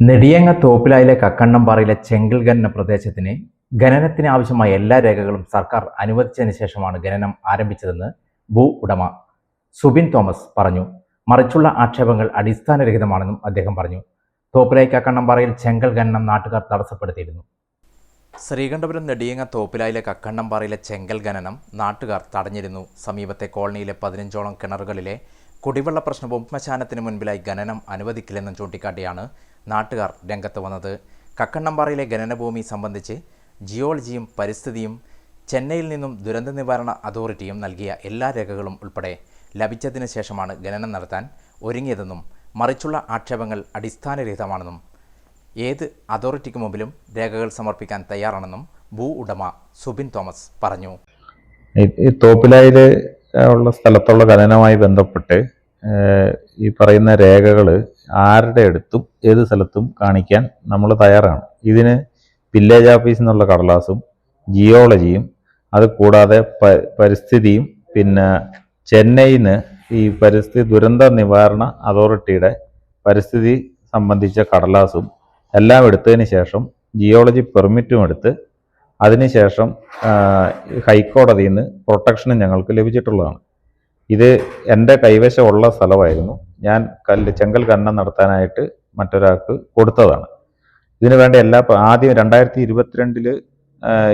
നെടിയങ്ങ തോപ്പിലായിലെ കക്കണ്ണംപാറയിലെ ചെങ്കിൽ ഖനന പ്രദേശത്തിന് ഖനനത്തിന് ആവശ്യമായ എല്ലാ രേഖകളും സർക്കാർ അനുവദിച്ചതിന് ശേഷമാണ് ഖനനം ആരംഭിച്ചതെന്ന് ഭൂ ഉടമ സുബിൻ തോമസ് പറഞ്ഞു. മറിച്ചുള്ള ആക്ഷേപങ്ങൾ അടിസ്ഥാനരഹിതമാണെന്നും അദ്ദേഹം പറഞ്ഞു. തോപ്പിലായി കക്കണ്ണംപാറയിൽ ചെങ്കൽ ഖനനം നാട്ടുകാർ തടസ്സപ്പെടുത്തിയിരുന്നു. ശ്രീകണ്ഠപുരം നെടിയങ്ങ തോപ്പിലായിലെ കക്കണ്ണംപാറയിലെ ചെങ്കൽ ഖനനം നാട്ടുകാർ തടഞ്ഞിരുന്നു. സമീപത്തെ കോളനിയിലെ പതിനഞ്ചോളം കിണറുകളിലെ കുടിവെള്ള പ്രശ്നവും ശ്മശാനത്തിന് മുൻപിലായി ഖനനം അനുവദിക്കില്ലെന്നും ചൂണ്ടിക്കാട്ടിയാണ് നാട്ടുകാർ രംഗത്ത് വന്നത്. കക്കണ്ണംപാറയിലെ ഖനനഭൂമി സംബന്ധിച്ച് ജിയോളജിയും പരിസ്ഥിതിയും ചെന്നൈയിൽ നിന്നും ദുരന്ത നിവാരണ അതോറിറ്റിയും നൽകിയ എല്ലാ രേഖകളും ഉൾപ്പെടെ ലഭിച്ചതിന് ശേഷമാണ് ഖനനം നടത്താൻ ഒരുങ്ങിയതെന്നും മറിച്ചുള്ള ആക്ഷേപങ്ങൾ അടിസ്ഥാനരഹിതമാണെന്നും ഏത് അതോറിറ്റിക്ക് മുമ്പിലും രേഖകൾ സമർപ്പിക്കാൻ തയ്യാറാണെന്നും ഭൂ ഉടമ സുബിൻ തോമസ് പറഞ്ഞു. ഈ- ഉള്ള സ്ഥലത്തുള്ള ഖനനവുമായി ബന്ധപ്പെട്ട് ഈ പറയുന്ന രേഖകൾ ആരുടെ അടുത്തും ഏത് സ്ഥലത്തും കാണിക്കാൻ നമ്മൾ തയ്യാറാണ്. ഇതിന് വില്ലേജ് ഓഫീസിൽ നിന്നുള്ള കടലാസും ജിയോളജിയും അത് കൂടാതെ പരിസ്ഥിതിയും പിന്നെ ചെന്നൈയിൽ നിന്ന് ഈ പരിസ്ഥിതി ദുരന്ത നിവാരണ അതോറിറ്റിയുടെ പരിസ്ഥിതി സംബന്ധിച്ച കടലാസും എല്ലാം എടുത്തതിന് ശേഷം ജിയോളജി പെർമിറ്റും എടുത്ത് അതിനുശേഷം ഹൈക്കോടതിയിൽ നിന്ന് പ്രൊട്ടക്ഷനും ഞങ്ങൾക്ക് ലഭിച്ചിട്ടുള്ളതാണ്. ഇത് എന്റെ കൈവശമുള്ള സ്ഥലമായിരുന്നു. ഞാൻ കല്ല് ചെങ്കൽ ഖനനം നടത്താനായിട്ട് മറ്റൊരാൾക്ക് കൊടുത്തതാണ്. ഇതിനു വേണ്ട എല്ലാ ആദ്യം രണ്ടായിരത്തി ഇരുപത്തിരണ്ടിൽ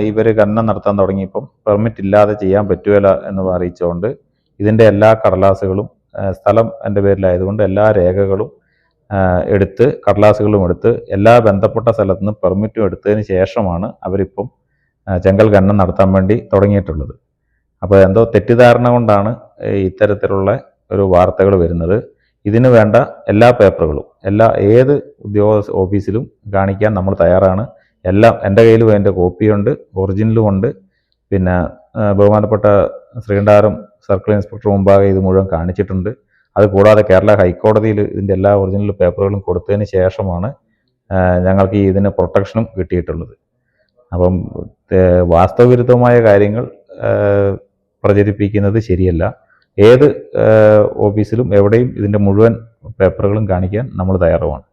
ഇവർ ഖനനം നടത്താൻ തുടങ്ങിയപ്പം പെർമിറ്റ് ഇല്ലാതെ ചെയ്യാൻ പറ്റുകയില്ല എന്ന് അറിയിച്ചുകൊണ്ട് ഇതിന്റെ എല്ലാ കടലാസുകളും സ്ഥലം എന്റെ പേരിലായതുകൊണ്ട് എല്ലാ രേഖകളും എടുത്ത് കടലാസുകളും എടുത്ത് എല്ലാ ബന്ധപ്പെട്ട സ്ഥലത്തു നിന്ന് പെർമിറ്റും എടുത്തതിന് ശേഷമാണ് അവരിപ്പം ചെങ്കൽ ഖനനം നടത്താൻ വേണ്ടി തുടങ്ങിയിട്ടുള്ളത്. അപ്പോൾ എന്തോ തെറ്റിദ്ധാരണ കൊണ്ടാണ് ഇത്തരത്തിലുള്ള ഒരു വാർത്തകൾ വരുന്നത്. ഇതിന് വേണ്ട എല്ലാ പേപ്പറുകളും എല്ലാ ഏത് ഉദ്യോഗസ്ഥ ഓഫീസിലും കാണിക്കാൻ നമ്മൾ തയ്യാറാണ്. എല്ലാം എന്റെ കയ്യിലും അതിന്റെ കോപ്പിയുണ്ട് ഒറിജിനലും ഉണ്ട്. പിന്നെ ബഹുമാനപ്പെട്ട ശ്രീകണ്ഠാരം സർക്കിൾ ഇൻസ്പെക്ടർ മുമ്പാകെ ഇത് മുഴുവൻ കാണിച്ചിട്ടുണ്ട്. അത് കൂടാതെ കേരള ഹൈക്കോടതിയിൽ ഇതിന്റെ എല്ലാ ഒറിജിനൽ പേപ്പറുകളും കൊടുത്തതിന് ശേഷമാണ് ഞങ്ങൾക്ക് ഇതിന് പ്രൊട്ടക്ഷനും കിട്ടിയിട്ടുള്ളത്. അപ്പം വാസ്തവവിരുദ്ധമായ കാര്യങ്ങൾ പ്രചരിപ്പിക്കുന്നത് ശരിയല്ല. ഏത് ഓഫീസിലും എവിടെയും ഇതിന്റെ മുഴുവൻ പേപ്പറുകളും കാണിക്കാൻ നമ്മൾ തയ്യാറുമാണ്.